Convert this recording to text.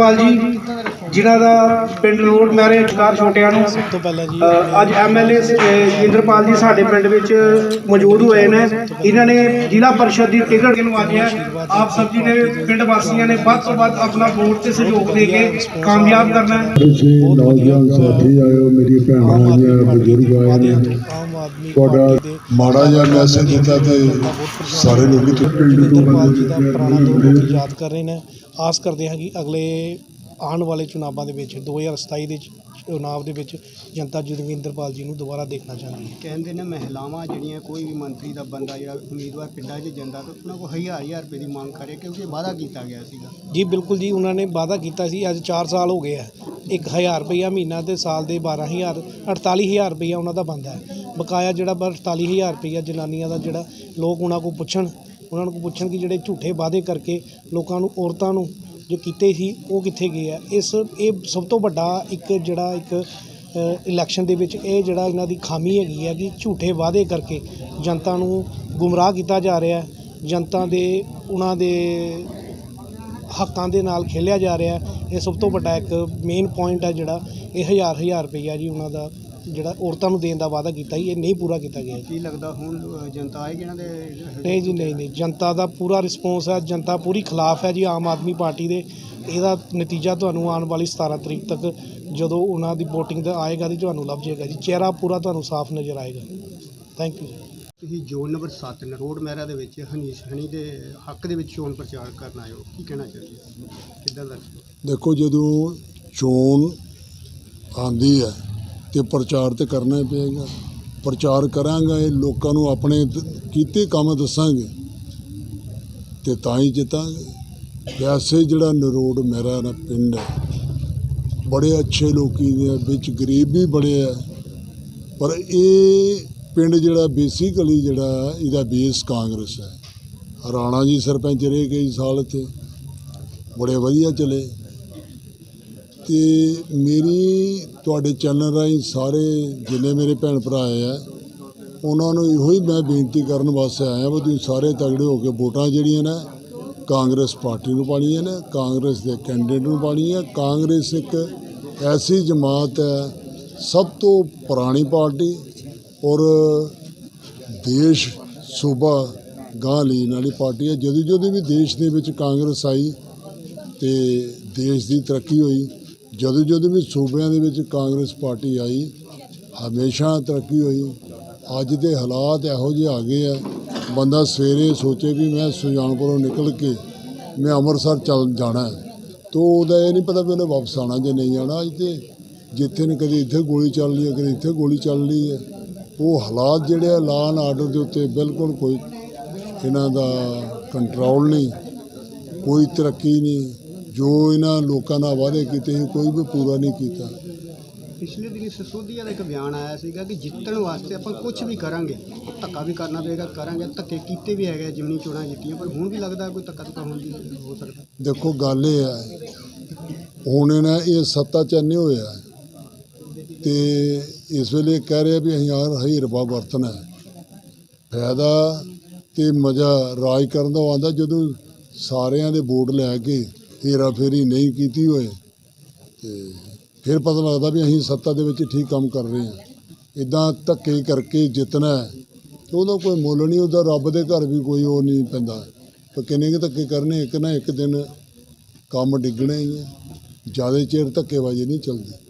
ਪਾਲ ਜੀ। ਜਿਨ੍ਹਾਂ ਦਾ ਪਿੰਡ ਰੋਡ ਮੈਰੇ ਕਾਰ ਛੋਟਿਆਂ ਨੂੰ ਤੋਂ ਪਹਿਲਾਂ ਜੀ ਅੱਜ ਐਮਐਲਏ ਜਿੰਦਰਪਾਲ ਜੀ ਸਾਡੇ ਪਿੰਡ ਵਿੱਚ ਮੌਜੂਦ ਹੋਏ ਨੇ। ਇਹਨਾਂ ਨੇ ਜ਼ਿਲ੍ਹਾ ਪਰਿਸ਼ਦ ਦੀ ਟਿਕਟ ਕਿਨਵਾਈ ਹੈ। ਆਪ ਸਭ ਜੀ ਨੇ ਪਿੰਡ ਵਾਸੀਆਂ ਨੇ ਵੱਧ ਤੋਂ ਵੱਧ ਆਪਣਾ ਵੋਟ ਤੇ ਸਹਿਯੋਗ ਦੇ ਕੇ ਕਾਮਯਾਬ ਕਰਨਾ ਹੈ। ਤੁਸੀਂ ਨੌਜਵਾਨ ਸਾਥੀ ਆਇਓ ਮੇਰੀ ਭੈਣਾਂ ਆਈਆਂ ਬਜ਼ੁਰਗ ਆਏ ਨੇ। ਆਮ ਆਦਮੀ ਤੁਹਾਡਾ ਮਾੜਾ ਜਿਹਾ ਮੈਸੇਜ ਦਿੱਤਾ ਤੇ ਸਾਰੇ ਲੋਕੀ ਪਿੰਡ ਤੋਂ ਬੰਦੇ ਯਾਦ ਕਰ ਰਹੇ ਨੇ। ਆਸ ਕਰਦੇ ਹਾਂ ਕਿ ਅਗਲੇ ਆਉਣ ਵਾਲੇ ਚੁਣਾਵਾਂ ਦੇ ਵਿੱਚ 2027 ਦੇ ਚੁਣਾਵ ਦੇ ਵਿੱਚ ਜਨਤਾ ਜੋਗਿੰਦਰਪਾਲ ਜੀ ਨੂੰ ਦੁਬਾਰਾ ਦੇਖਣਾ ਚਾਹੁੰਦੀ ਹੈ। ਕਹਿੰਦੇ ਨੇ ਮਹਿਲਾਵਾਂ ਜਿਹੜੀਆਂ ਕੋਈ ਵੀ ਮੰਤਰੀ ਦਾ ਬੰਦਾ ਜਿਹੜਾ ਉਮੀਦਵਾਰ ਪਿੰਡਾਂ 'ਚ ਜਾਂਦਾ ਤਾਂ ਉਹਨਾਂ ਕੋਲ ਹਜ਼ਾਰ ਹਜ਼ਾਰ ਰੁਪਏ ਦੀ ਮੰਗ ਕਰੇ ਕਿਉਂਕਿ ਵਾਅਦਾ ਕੀਤਾ ਗਿਆ ਸੀਗਾ। ਜੀ ਬਿਲਕੁਲ ਜੀ ਉਹਨਾਂ ਨੇ ਵਾਅਦਾ ਕੀਤਾ ਸੀ। ਅੱਜ 4 ਸਾਲ ਹੋ ਗਏ ਆ। 1000 ਰੁਪਈਆ ਮਹੀਨਾ ਤੇ ਸਾਲ ਦੇ 12000 48000 ਰੁਪਈਆ ਉਹਨਾਂ ਦਾ ਬੰਦਾ ਹੈ। ਬਕਾਇਆ ਜਿਹੜਾ ਬ 48000 ਰੁਪਈਆ ਜਨਾਨੀਆਂ ਦਾ ਜਿਹੜਾ ਲੋਕ ਉਹਨਾਂ ਕੋਲ ਪੁੱਛਣ ਉਹਨਾਂ ਨੂੰ ਪੁੱਛਣ ਕਿ ਜਿਹੜੇ ਝੂਠੇ ਵਾਅਦੇ ਕਰਕੇ ਲੋਕਾਂ ਨੂੰ ਔਰਤਾਂ ਨੂੰ ਜੋ ਕੀਤੇ ਸੀ, ਉਹ ਕਿੱਥੇ ਗਏ ਆ? ਇਸ, ਇਹ ਸਭ ਤੋਂ ਵੱਡਾ ਇੱਕ ਜਿਹੜਾ ਇੱਕ ਇਲੈਕਸ਼ਨ ਦੇ ਵਿੱਚ ਇਹ ਜਿਹੜਾ ਇਹਨਾਂ ਦੀ ਖਾਮੀ ਹੈਗੀ ਹੈ ਕਿ ਝੂਠੇ ਵਾਅਦੇ ਕਰਕੇ ਜਨਤਾ ਨੂੰ ਗੁੰਮਰਾਹ ਕੀਤਾ ਜਾ ਰਿਹਾ ਜਨਤਾ ਦੇ, ਉਹਨਾਂ ਦੇ ਹੱਕਾਂ ਦੇ ਨਾਲ ਖੇਲਿਆ ਜਾ ਰਿਹਾ ਇਹ ਸਭ ਤੋਂ ਵੱਡਾ ਇੱਕ ਮੇਨ ਪੁਆਇੰਟ ਹੈ ਜਿਹੜਾ, ਇਹ ਹਜ਼ਾਰ ਹਜ਼ਾਰ ਰੁਪਈਆ ਜੀ ਉਹਨਾਂ ਦਾ ਜਿਹੜਾ ਔਰਤਾਂ ਨੂੰ ਦੇਣ ਦਾ ਵਾਅਦਾ ਕੀਤਾ ਸੀ ਇਹ ਨਹੀਂ ਪੂਰਾ ਕੀਤਾ ਗਿਆ। ਜੀ ਕੀ ਲੱਗਦਾ ਹੁਣ ਜਨਤਾ ਆਏਗੀ ਇਹਨਾਂ ਦੇ ਨਹੀਂ ਜੀ ਨਹੀਂ ਨਹੀਂ। ਜਨਤਾ ਦਾ ਪੂਰਾ ਰਿਸਪੌਂਸ ਹੈ ਜਨਤਾ ਪੂਰੀ ਖਿਲਾਫ ਹੈ ਜੀ ਆਮ ਆਦਮੀ ਪਾਰਟੀ ਦੇ। ਇਹਦਾ ਨਤੀਜਾ ਤੁਹਾਨੂੰ ਆਉਣ ਵਾਲੀ 17 ਤਰੀਕ ਤੱਕ ਜਦੋਂ ਉਹਨਾਂ ਦੀ VOTING ਦਾ ਆਏਗਾ ਤੇ ਤੁਹਾਨੂੰ ਲੱਭ ਜਾਏਗਾ ਜੀ। ਚਿਹਰਾ ਪੂਰਾ ਤੁਹਾਨੂੰ ਸਾਫ਼ ਨਜ਼ਰ ਆਏਗਾ। ਥੈਂਕ ਯੂ ਜੀ ਤੁਸੀਂ ਜ਼ੋਨ ਨੰਬਰ 7 ਨਰੋੜ ਮਹਿਰਾ ਦੇ ਵਿੱਚ ਹਨੀਸ਼ ਹਣੀ ਦੇ ਹੱਕ ਦੇ ਵਿੱਚ ਚੋਣ ਪ੍ਰਚਾਰ ਕਰਨ ਆਏ ਹੋ। ਕੀ ਕਹਿਣਾ ਚਾਹੁੰਦੇ ਹੋ? ਕਿੱਦਾਂ ਦਾ ਦੇਖੋ ਜਦੋਂ ਚੋਣ ਆਂਦੀ ਹੈ ਤੇ ਪ੍ਰਚਾਰ ਤੇ ਕਰਨਾ ਹੀ ਪਏਗਾ। ਪ੍ਰਚਾਰ ਕਰਾਂਗੇ ਲੋਕਾਂ ਨੂੰ ਆਪਣੇ ਕੀਤੇ ਕੰਮ ਦੱਸਾਂਗੇ ਤੇ ਤਾਂ ਹੀ ਜਿੱਤਾਂਗੇ। ਵੈਸੇ ਜਿਹੜਾ ਨਰੋੜ ਮੇਰਾ ਨਾ ਪਿੰਡ ਹੈ, ਬੜੇ ਅੱਛੇ ਲੋਕੀ ਨੇ, ਵਿੱਚ ਗਰੀਬ ਵੀ ਬੜੇ ਆ, ਪਰ ਇਹ ਪਿੰਡ ਜਿਹੜਾ ਬੇਸਿਕਲੀ ਜਿਹੜਾ ਇਹਦਾ ਬੇਸ ਕਾਂਗਰਸ ਹੈ। ਰਾਣਾ ਜੀ ਸਰਪੰਚ ਰਹੇ ਕਈ ਸਾਲ ਇੱਥੇ ਬੜੇ ਵਧੀਆ ਚਲੇ। ਤੇ ਮੇਰੀ, ਤੁਹਾਡੇ ਚੈਨਲ ਰਾਹੀਂ ਸਾਰੇ ਜਿੰਨੇ ਮੇਰੇ ਭੈਣ ਭਰਾ ਆਏ ਆ, ਉਹਨਾਂ ਨੂੰ ਇਹੋ ਹੀ ਮੈਂ ਬੇਨਤੀ ਕਰਨ ਵਾਸਤੇ ਆਇਆ ਵੀ, ਤੁਸੀਂ ਸਾਰੇ ਤਗੜੇ ਹੋ ਕੇ ਵੋਟਾਂ ਜਿਹੜੀਆਂ ਨੇ, ਕਾਂਗਰਸ ਪਾਰਟੀ ਨੂੰ ਪਾਣੀਆਂ ਨੇ, ਕਾਂਗਰਸ ਦੇ ਕੈਂਡੀਡੇਟ ਨੂੰ ਪਾਣੀਆਂ ਕਾਂਗਰਸ ਇੱਕ ਐਸੀ ਜਮਾਤ ਹੈ, ਸਭ ਤੋਂ ਪੁਰਾਣੀ ਪਾਰਟੀ ਔਰ ਦੇਸ਼ ਸੂਬਾ ਗਾਂਹ ਲੈਣ ਵਾਲੀ ਪਾਰਟੀ ਹੈ। ਜਦੋਂ ਜਦੋਂ ਵੀ ਦੇਸ਼ ਦੇ ਵਿੱਚ ਕਾਂਗਰਸ ਆਈ ਤੇ ਦੇਸ਼ ਦੀ ਤਰੱਕੀ ਹੋਈ ਜਦੋਂ ਜਦੋਂ ਵੀ ਸੂਬਿਆਂ ਦੇ ਵਿੱਚ ਕਾਂਗਰਸ ਪਾਰਟੀ ਆਈ, ਹਮੇਸ਼ਾ ਤਰੱਕੀ ਹੋਈ। ਅੱਜ ਦੇ ਹਾਲਾਤ ਇਹੋ ਜਿਹੇ ਆ ਗਏ ਆ। ਬੰਦਾ ਸਵੇਰੇ ਸੋਚੇ ਵੀ ਮੈਂ ਸੁਜਾਨਪੁਰੋਂ ਨਿਕਲ ਕੇ ਮੈਂ ਅੰਮ੍ਰਿਤਸਰ ਚੱਲ ਜਾਣਾ ਹੈ। ਤੋ ਉਹਦਾ ਇਹ ਨਹੀਂ ਪਤਾ ਵੀ ਉਹਨੇ ਵਾਪਸ ਆਣਾ ਜਾਂ ਨਹੀਂ ਆਣਾ ਅੱਜ ਤੇ ਜਿੱਥੇ ਨੇ ਕਦੇ ਇੱਥੇ ਗੋਲੀ ਚੱਲ ਰਹੀ ਹੈ, ਕਦੇ ਇੱਥੇ ਗੋਲੀ ਚੱਲ ਰਹੀ ਹੈ। ਉਹ ਹਾਲਾਤ ਜਿਹੜੇ ਆ ਲਾਅ ਐਂਡ ਆਰਡਰ ਦੇ ਉੱਤੇ ਬਿਲਕੁਲ ਕੋਈ ਇਹਨਾਂ ਦਾ ਕੰਟਰੋਲ ਨਹੀਂ, ਕੋਈ ਤਰੱਕੀ ਨਹੀਂ। ਜੋ ਇਹਨਾਂ ਲੋਕਾਂ ਨਾਲ ਵਾਅਦੇ ਕੀਤੇ ਸੀ ਕੋਈ ਵੀ ਪੂਰਾ ਨਹੀਂ ਕੀਤਾ। ਪਿਛਲੇ ਦਿਨੀ ਸਸੋਦੀਆ ਦਾ ਇੱਕ ਬਿਆਨ ਆਇਆ ਸੀਗਾ ਕਿ ਜਿੱਤਣ ਵਾਸਤੇ ਆਪਾਂ ਕੁਝ ਵੀ ਕਰਾਂਗੇ ਧੱਕਾ ਵੀ ਕਰਨਾ ਪਏਗਾ ਕਰਾਂਗੇ ਧੱਕੇ ਕੀਤੇ ਵੀ ਹੈਗੇ ਜਿਮਨੀ ਚੋਣਾਂ ਜਿੱਤੀਆਂ ਪਰ ਹੁਣ ਵੀ ਲੱਗਦਾ ਕੋਈ ਧੱਕਾ ਧੱਕਾ ਹੋਣ ਦੀ ਹੋ ਸਕਦਾ। ਦੇਖੋ ਗੱਲ ਇਹ ਹੈ ਹੁਣ ਇਹਨਾਂ ਇਹ ਸੱਤਾ ਚ ਨਹੀਂ ਹੋਇਆ ਤੇ ਇਸ ਵੇਲੇ ਕਹਿ ਰਹੇ ਵੀ ਅਸੀਂ ਯਾਰ ਹੀਰਬਾ ਵਰਤਣਾ ਹੈ। ਫਾਇਦਾ ਤੇ ਮਜ਼ਾ ਰਾਜ ਕਰਨ ਦਾ ਆਉਂਦਾ ਜਦੋਂ ਸਾਰਿਆਂ ਦੇ ਵੋਟ ਲੈ ਕੇ ਹੇਰਾ ਫੇਰੀ ਨਹੀਂ ਕੀਤੀ ਹੋਏ ਤੇ ਫਿਰ ਪਤਾ ਲੱਗਦਾ ਵੀ ਅਸੀਂ ਸੱਤਾ ਦੇ ਵਿੱਚ ਠੀਕ ਕੰਮ ਕਰ ਰਹੇ ਹਾਂ। ਇਦਾਂ ਧੱਕੇ ਕਰਕੇ ਜਿੱਤਣਾ ਹੈ ਤੇ ਉਹਦਾ ਕੋਈ ਮੁੱਲ ਨਹੀਂ, ਉਹਦਾ ਰੱਬ ਦੇ ਘਰ ਵੀ ਕੋਈ ਉਹ ਨਹੀਂ ਪੈਂਦਾ। ਪਰ ਕਿੰਨੇ ਕੁ ਧੱਕੇ ਕਰਨੇ, ਇੱਕ ਨਾ ਇੱਕ ਦਿਨ ਕੰਮ ਡਿੱਗਣਾ ਹੀ ਹੈ ਜ਼ਿਆਦਾ ਚਿਰ ਧੱਕੇਬਾਜ਼ੀ ਨਹੀਂ ਚੱਲਦੀ।